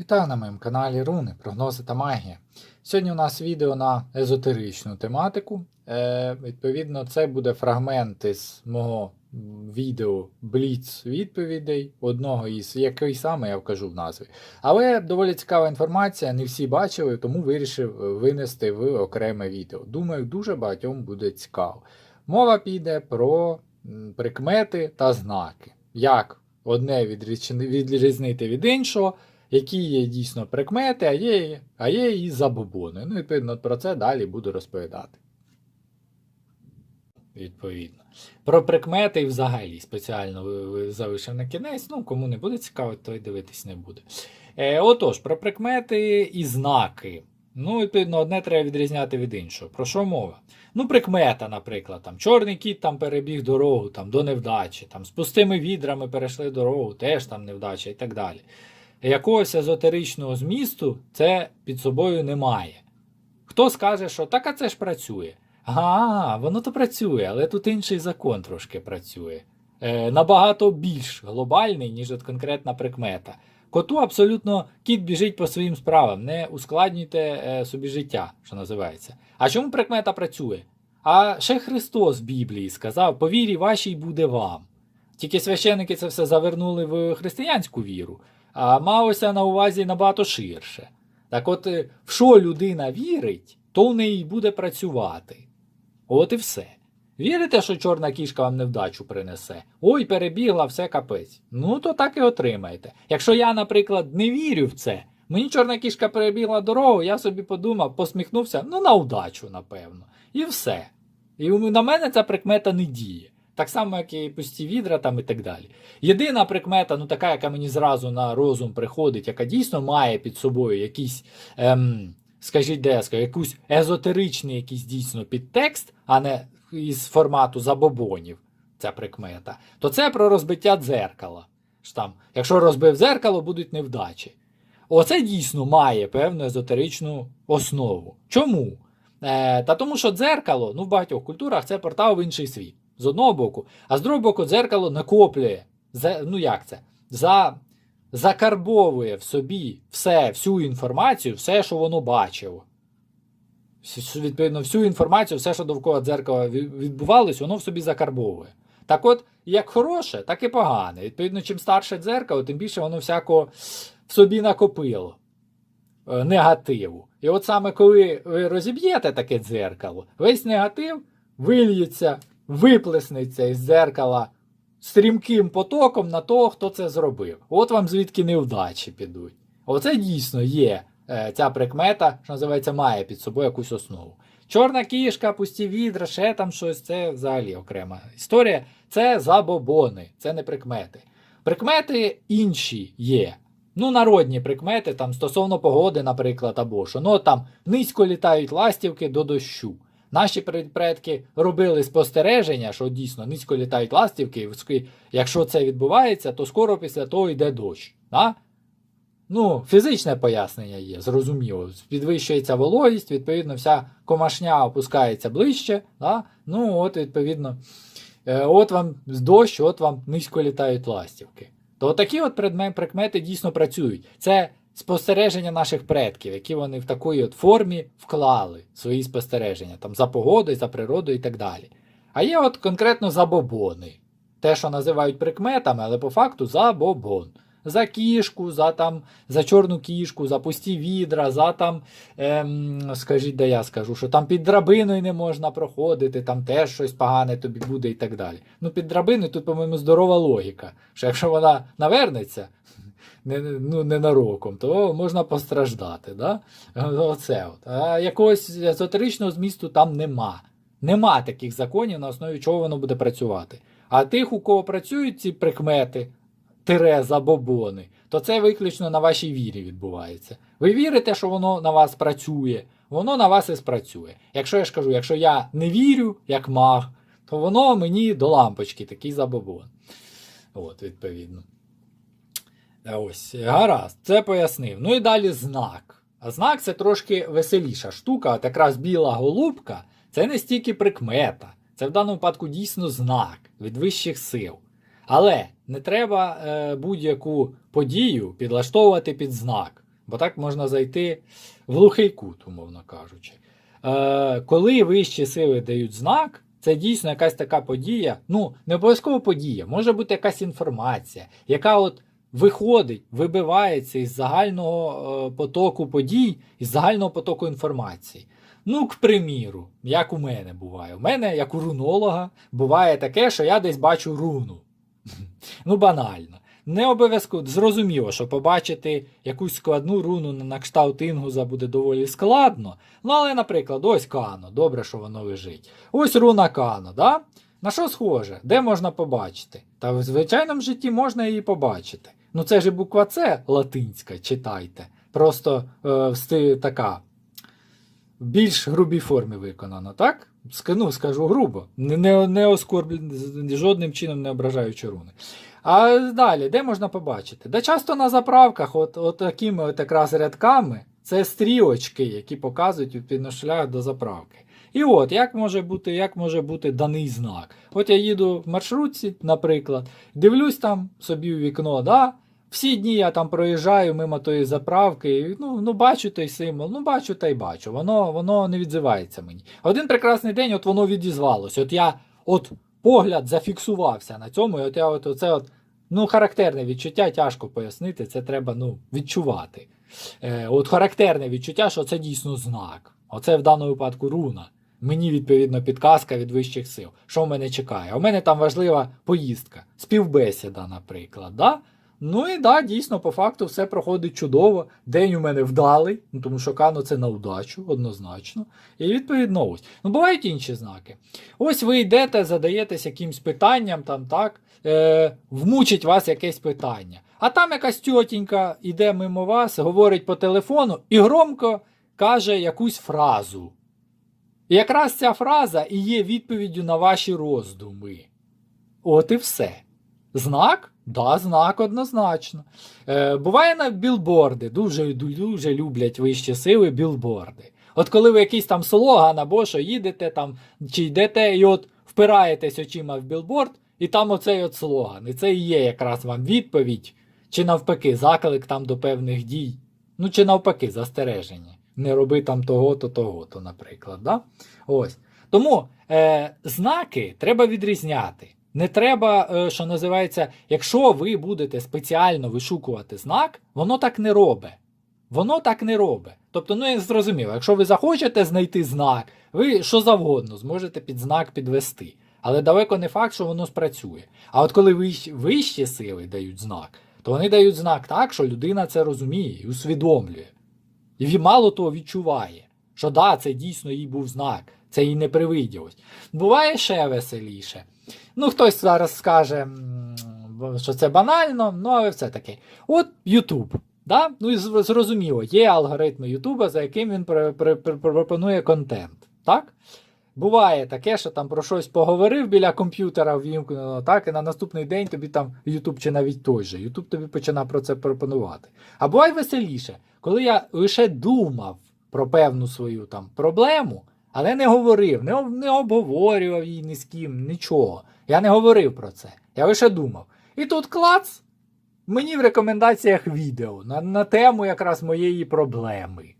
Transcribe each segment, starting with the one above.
Вітаю на моєму каналі Руни, прогнози та магія. Сьогодні у нас відео на езотеричну тематику. Е, відповідно, це буде фрагмент із мого відео Бліц відповідей, одного із який саме я вкажу в назві. Але доволі цікава інформація, не всі бачили, тому вирішив е, винести в окреме відео. Думаю, дуже багатьом буде цікаво. Мова піде про прикмети та знаки. Як одне відрізнити від іншого, які є дійсно прикмети, а є, а є і забобони. Ну, відповідно, про це далі буду розповідати. Відповідно. Про прикмети і взагалі спеціально залишив на кінець. Ну, кому не буде цікаво, той дивитись не буде. Е, отож, про прикмети і знаки. Ну, відповідно, одне треба відрізняти від іншого. Про що мова? Ну, прикмета, наприклад, там чорний кіт там перебіг дорогу там, до невдачі, там, з пустими відрами перейшли дорогу, теж там невдача і так далі. Якогось езотеричного змісту це під собою немає. Хто скаже, що так, а це ж працює. Ага, воно то працює, але тут інший закон трошки працює. Е, набагато більш глобальний, ніж от конкретна прикмета. Коту абсолютно кіт біжить по своїм справам, не ускладнюйте е, собі життя, що називається. А чому прикмета працює? А ще Христос в Біблії сказав: по вірі вашій буде вам. Тільки священники це все завернули в християнську віру, а малося на увазі набагато ширше. Так от, е, в що людина вірить, то в неї буде працювати. От і все. Вірите, що чорна кішка вам невдачу принесе? Ой, перебігла, все капець. Ну, то так і отримаєте. Якщо я, наприклад, не вірю в це, мені чорна кішка перебігла дорогу, я собі подумав, посміхнувся, ну на удачу, напевно. І все. І на мене ця прикмета не діє. Так само, як і пусті відра там і так далі. Єдина прикмета, ну така, яка мені зразу на розум приходить, яка дійсно має під собою якийсь, ем, скажіть, де я якийсь езотеричний якийсь дійсно підтекст, а не із формату забобонів, ця прикмета, то це про розбиття дзеркала. Там, якщо розбив дзеркало, будуть невдачі. Оце дійсно має певну езотеричну основу. Чому? Е, та тому, що дзеркало ну, в багатьох культурах це портал в інший світ. З одного боку, а з другого боку, дзеркало накоплює. За, ну як це? За, закарбовує в собі все, всю інформацію, все, що воно бачило. Відповідно, всю інформацію, все, що довкола дзеркала відбувалось, воно в собі закарбовує. Так от, як хороше, так і погане. Відповідно, чим старше дзеркало, тим більше воно всякого в собі накопило е, негативу. І от саме коли ви розіб'єте таке дзеркало, весь негатив вильється, виплеснеться із дзеркала стрімким потоком на того, хто це зробив. От вам звідки невдачі підуть. Оце дійсно є е, ця прикмета, що називається, має під собою якусь основу. Чорна кішка, пусті відра, ще там щось, це взагалі окрема історія. Це забобони, це не прикмети. Прикмети інші є. Ну, народні прикмети, там стосовно погоди, наприклад, або що. Ну, там низько літають ластівки до дощу. Наші пред- предки робили спостереження, що дійсно низько літають ластівки, якщо це відбувається, то скоро після того йде дощ. Да? Ну, фізичне пояснення є, зрозуміло. Підвищується вологість, відповідно, вся комашня опускається ближче. Да? Ну, от, відповідно, е, от вам дощ, от вам низько літають ластівки. То такі от предме- прикмети дійсно працюють. Це спостереження наших предків, які вони в такої от формі вклали свої спостереження, там за погодою, за природою і так далі. А є от конкретно забобони. Те, що називають прикметами, але по факту забобон. За кішку, за там, за чорну кішку, за пусті відра, за там, ем, скажіть, де я скажу, що там під драбиною не можна проходити, там теж щось погане тобі буде і так далі. Ну, під драбиною тут, по-моєму, здорова логіка. Що якщо вона навернеться, не, ну, ненароком, то можна постраждати. Да? Оце от. А якогось езотеричного змісту там нема. Нема таких законів, на основі чого воно буде працювати. А тих, у кого працюють ці прикмети, тире забобони, то це виключно на вашій вірі відбувається. Ви вірите, що воно на вас працює, воно на вас і спрацює. Якщо я ж кажу, якщо я не вірю, як маг, то воно мені до лампочки такий забобон. От, відповідно. Ось, гаразд, це пояснив. Ну і далі знак. А знак це трошки веселіша штука, от якраз біла голубка це не стільки прикмета. Це в даному випадку дійсно знак від вищих сил. Але не треба е, будь-яку подію підлаштовувати під знак. бо так можна зайти в глухий кут, умовно кажучи. Е, коли вищі сили дають знак, це дійсно якась така подія. Ну, не обов'язково подія, може бути якась інформація, яка от виходить, вибивається із загального е, потоку подій, із загального потоку інформації. Ну, к приміру, як у мене буває. У мене, як у рунолога, буває таке, що я десь бачу руну. Ну, банально. Не обов'язково зрозуміло, що побачити якусь складну руну на кшталт інгуза буде доволі складно. Ну, але, наприклад, ось Кано, добре, що воно лежить. Ось руна Кано, да? На що схоже? Де можна побачити? Та в звичайному житті можна її побачити. Ну це ж буква С латинська, читайте. Просто е, така в більш грубій формі виконано, так? Ну, скажу грубо, не, не, оскорблю, жодним чином не ображаючи руни. А далі, де можна побачити? Да часто на заправках, от, от такими от якраз рядками, це стрілочки, які показують відповідно шлях до заправки. І от, як може бути, як може бути даний знак? От я їду в маршрутці, наприклад, дивлюсь там собі у вікно, да? всі дні я там проїжджаю мимо тої заправки, і, ну, ну бачу той символ, ну бачу та й бачу. Воно, воно не відзивається мені. Один прекрасний день от воно відізвалося. От я от погляд зафіксувався на цьому, і от я от, оце от, ну, характерне відчуття, тяжко пояснити, це треба ну, відчувати. Е, от характерне відчуття, що це дійсно знак. Оце в даному випадку руна. Мені відповідно підказка від вищих сил. Що в мене чекає? У мене там важлива поїздка, співбесіда, наприклад. Да? Ну і да, дійсно, по факту все проходить чудово. День у мене вдалий, ну тому що кано це на удачу, однозначно. І відповідно ось. Ну, бувають інші знаки. Ось ви йдете, задаєтесь якимсь питанням, там так, е, вмучить вас якесь питання. А там якась тьотінька йде мимо вас, говорить по телефону і громко каже якусь фразу. І якраз ця фраза і є відповіддю на ваші роздуми. От і все. Знак? Да, знак однозначно. Е, буває на білборди. Дуже, дуже люблять вищі сили білборди. От коли ви якийсь там слоган або що їдете там, чи йдете і от впираєтесь очима в білборд, і там оцей от слоган. І це і є якраз вам відповідь, чи навпаки, заклик там до певних дій. Ну, чи навпаки, застереження. Не роби там того-то, того-то, наприклад. Да? Ось. Тому е, знаки треба відрізняти. Не треба, е, що називається, якщо ви будете спеціально вишукувати знак, воно так не робить. Воно так не робить. Тобто, ну я зрозуміло, якщо ви захочете знайти знак, ви що завгодно зможете під знак підвести. Але далеко не факт, що воно спрацює. А от коли вищі, вищі сили дають знак, то вони дають знак так, що людина це розуміє і усвідомлює. І він мало того відчуває, що да, це дійсно їй був знак, це їй не привиділось. Буває ще веселіше. Ну, хтось зараз скаже, що це банально, ну але все-таки. От YouTube. Да? Ну зрозуміло, є алгоритми Ютуба, за яким він пр- пр- пр- пропонує контент. Так? Буває таке, що там про щось поговорив біля комп'ютера ввімкнено, так, і на наступний день тобі там YouTube чи навіть той же. YouTube тобі починає про це пропонувати. А буває веселіше, коли я лише думав про певну свою там проблему, але не говорив, не, не обговорював її ні з ким, нічого. Я не говорив про це. Я лише думав. І тут клац, мені в рекомендаціях відео на, на тему якраз моєї проблеми.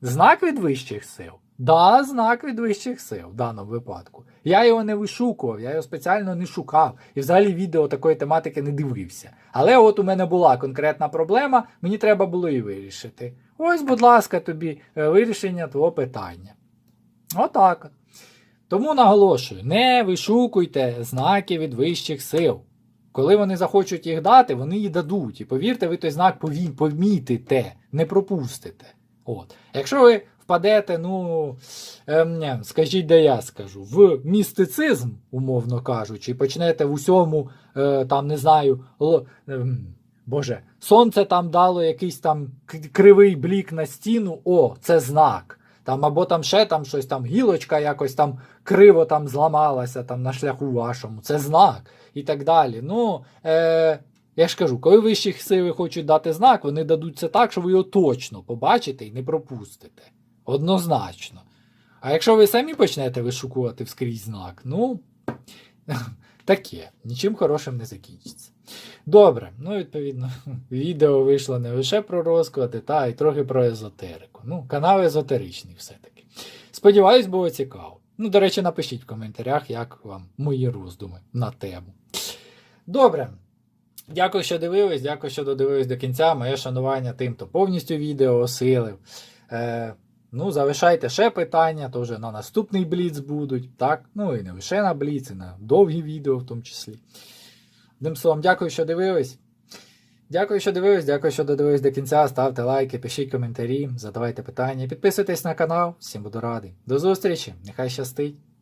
Знак від вищих сил? Да, знак від вищих сил в даному випадку. Я його не вишукував, я його спеціально не шукав. І взагалі відео такої тематики не дивився. Але от у мене була конкретна проблема, мені треба було її вирішити. Ось, будь ласка, тобі е, вирішення твого питання. Отак. Тому наголошую: не вишукуйте знаки від вищих сил. Коли вони захочуть їх дати, вони її дадуть. І повірте, ви той знак помітите, не пропустите. От. Якщо ви впадете, ну, не, скажіть, де я скажу, в містицизм, умовно кажучи, і почнете в усьому, е, там, не знаю, л, ем, Боже, сонце там дало якийсь там кривий блік на стіну, о, це знак. Там, або там ще там щось там гілочка якось там криво там зламалася там на шляху вашому. Це знак і так далі. Ну, е, я ж кажу, коли вищі сили хочуть дати знак, вони дадуть це так, що ви його точно побачите і не пропустите. Однозначно. А якщо ви самі почнете вишукувати вскрізь знак, ну таке, нічим хорошим не закінчиться. Добре, ну відповідно, відео вийшло не лише про розклади, та й трохи про езотерику. Ну, канал езотеричний все-таки. Сподіваюсь, було цікаво. Ну, до речі, напишіть в коментарях, як вам мої роздуми на тему. Добре. Дякую, що дивились, дякую, що додивились до кінця. Моє шанування тим, хто повністю відео осилив. Е, ну, залишайте ще питання, то вже на наступний бліц будуть. Так? Ну і не лише на бліц, і на довгі відео в тому числі. Одним словом, дякую, що дивились. Дякую, що дивились, дякую, що додивились до кінця. Ставте лайки, пишіть коментарі, задавайте питання, підписуйтесь на канал. Всім буду радий. До зустрічі! Нехай щастить!